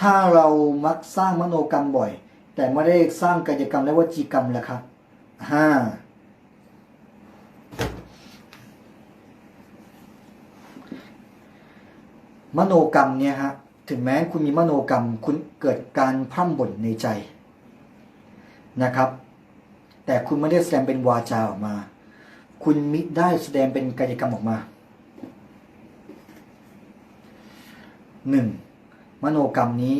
ถ้าเรามักสร้างมโนกรรมบ่อย แต่ไม่ได้สร้างกายกรรมและวจีกรรมล่ะครับห้ามโนกรรมเนี่ยฮะถึงแม้คุณมีมโนกรรมคุณเกิดการพร่ำบ่นในใจนะครับ แต่คุณไม่ได้แสดงเป็นวาจาออกมา คุณมิได้แสดงเป็นกายกรรมออกมาหนึ่ง มโนกรรมนี้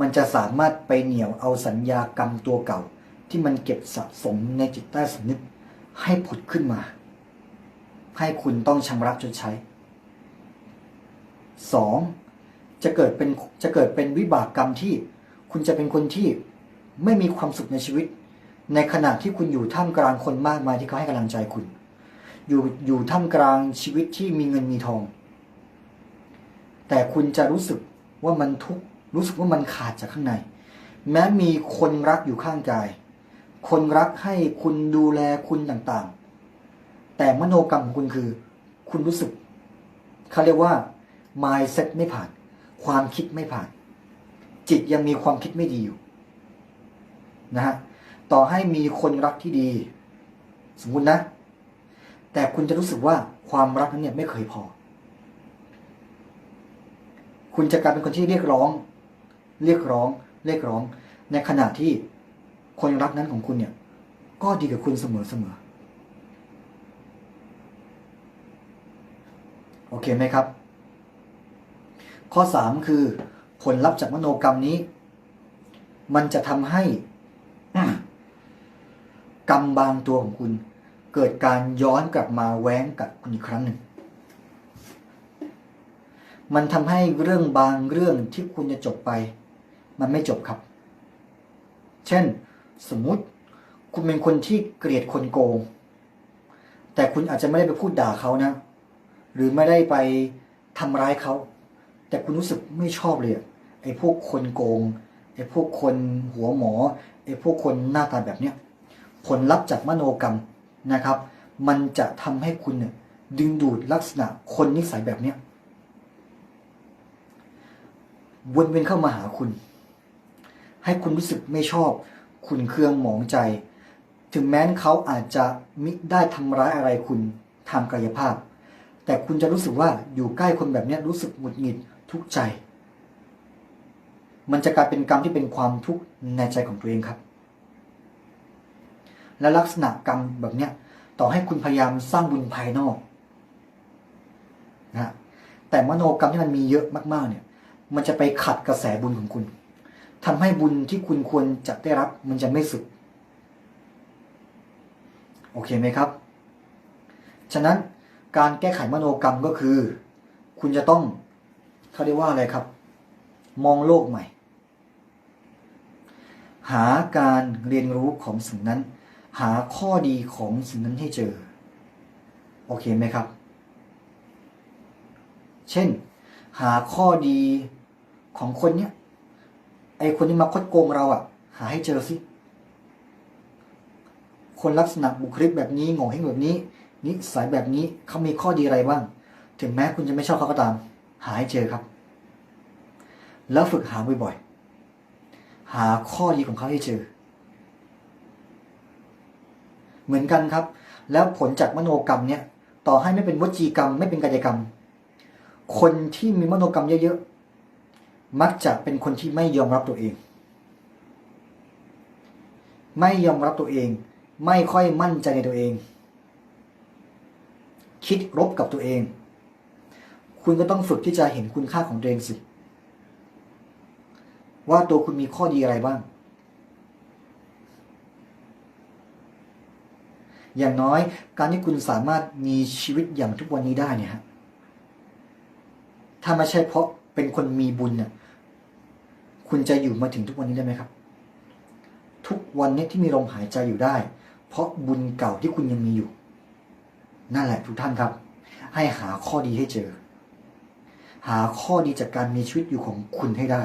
มันจะสามารถไปเหนี่ยวเอาสัญญากรรมตัวเก่า ที่มันเก็บสะสมในจิตใต้สำนึกให้ผุดขึ้นมา ให้คุณต้องชำระชดใช้สองจะเกิดเป็นจะเกิดเป็นวิบากกรรมที่ คุณจะเป็นคนที่ไม่มีความสุขในชีวิต ในขณะที่คุณอยู่ท่ามกลางคนมากมายที่เขาให้กำลังใจคุณ อยู่อยู่ท่ามกลางชีวิตที่มีเงินมีทอง แต่คุณจะรู้สึก ว่ามันทุกข์รู้สึกว่ามันขาดจากข้างใน แม้มีคนรักอยู่ข้างกาย คนรักให้คุณดูแลคุณต่างๆ แต่มโนกรรมของคุณคือ คุณรู้สึกเขาเรียกว่า mindset ไม่ผ่าน ความคิดไม่ผ่าน จิตยังมีความคิดไม่ดีอยู่นะฮะต่อให้มีคนรักที่ดี สมมุตินะ แต่คุณจะรู้สึกว่าความรักนั้นเนี่ยไม่เคยพอ คุณจะกลายเป็นคนที่เรียกร้อง เรียกร้อง เรียกร้อง ในขณะที่คนรักนั้นของคุณเนี่ย ก็ดีกับคุณเสมอเสมอโอเคไหมครับ ข้อสามคือ ผลลัพธ์จากมโนกรรมนี้ มันจะทำให้กรรมบางตัวของคุณ เกิดการย้อนกลับมาแว้งกับคุณอีกครั้งหนึ่ง มันทำให้เรื่องบางเรื่องที่คุณจะจบไป มันไม่จบครับ เช่น สมมุติคุณเป็นคนที่เกลียดคนโกง แต่คุณอาจจะไม่ได้ไปพูดด่าเขานะ หรือไม่ได้ไปทำร้ายเขา แต่คุณรู้สึกไม่ชอบเลยไอ้พวกคนโกงไอ้พวกคนหัวหมอไอ้พวกคนหน้าตาแบบเนี้ยผลลัพธ์จากมโนกรรมนะครับ มันจะทำให้คุณเนี่ยดึงดูดลักษณะคนนิสัยแบบเนี้ย วนเวียนเข้ามาหาคุณ ให้คุณรู้สึกไม่ชอบ คุณเครื่องหมองใจ ถึงแม้นเขาอาจจะมิได้ทำร้ายอะไรคุณทางกายภาพ แต่คุณจะรู้สึกว่าอยู่ใกล้คนแบบนี้รู้สึกหงุดหงิดทุกข์ใจ มันจะกลายเป็นกรรมที่เป็นความทุกข์ในใจของตัวเองครับ และลักษณะกรรมแบบเนี้ยต่อให้คุณพยายามสร้างบุญภายนอกนะแต่มโนกรรมที่มันมีเยอะมากๆเนี่ย มันจะไปขัดกระแสบุญของคุณทำให้บุญที่คุณควรจะได้รับ มันจะไม่สุด โอเคไหมครับ ฉะนั้นการแก้ไขมโนกรรมก็คือ คุณจะต้องเขาเรียกว่าอะไรครับ มองโลกใหม่ หาการเรียนรู้ของสิ่งนั้น หาข้อดีของสิ่งนั้นให้เจอ โอเคไหมครับ เช่น หาข้อดี ของคนเนี้ยไอคนที่มาคดโกงเราอะ่ะ หาให้เจอสิคนลักษณะบุคลิกแบบนี้โง่เฮงแบบนี้ นิสัยแบบนี้เขามีข้อดีอะไรบ้าง ถึงแม้คุณจะไม่ชอบเขาก็ตาม หาให้เจอครับ แล้วฝึกหาบ่อยๆหาข้อดีของเขาให้เจอ เหมือนกันครับ แล้วผลจากมโนกรรมเนี่ย ต่อให้ไม่เป็นวจีกรรม ไม่เป็นกายกรรม คนที่มีมโนกรรมเยอะๆ มักจะเป็นคนที่ไม่ยอมรับตัวเอง ไม่ยอมรับตัวเอง ไม่ค่อยมั่นใจในตัวเอง คิดรบกับตัวเอง คุณก็ต้องฝึกที่จะเห็นคุณค่าของตัวเองสิ ว่าตัวคุณมีข้อดีอะไรบ้าง อย่างน้อยการที่คุณสามารถมีชีวิตอย่างทุกวันนี้ได้เนี่ยฮะถ้าไม่ใช่เพราะ เป็นคนมีบุญเนี่ยคุณจะอยู่มาถึงทุกวันนี้ได้ไหมครับ ทุกวันนี้ที่มีลมหายใจอยู่ได้ เพราะบุญเก่าที่คุณยังมีอยู่ นั่นแหละทุกท่านครับ ให้หาข้อดีให้เจอ หาข้อดีจากการมีชีวิตอยู่ของคุณให้ได้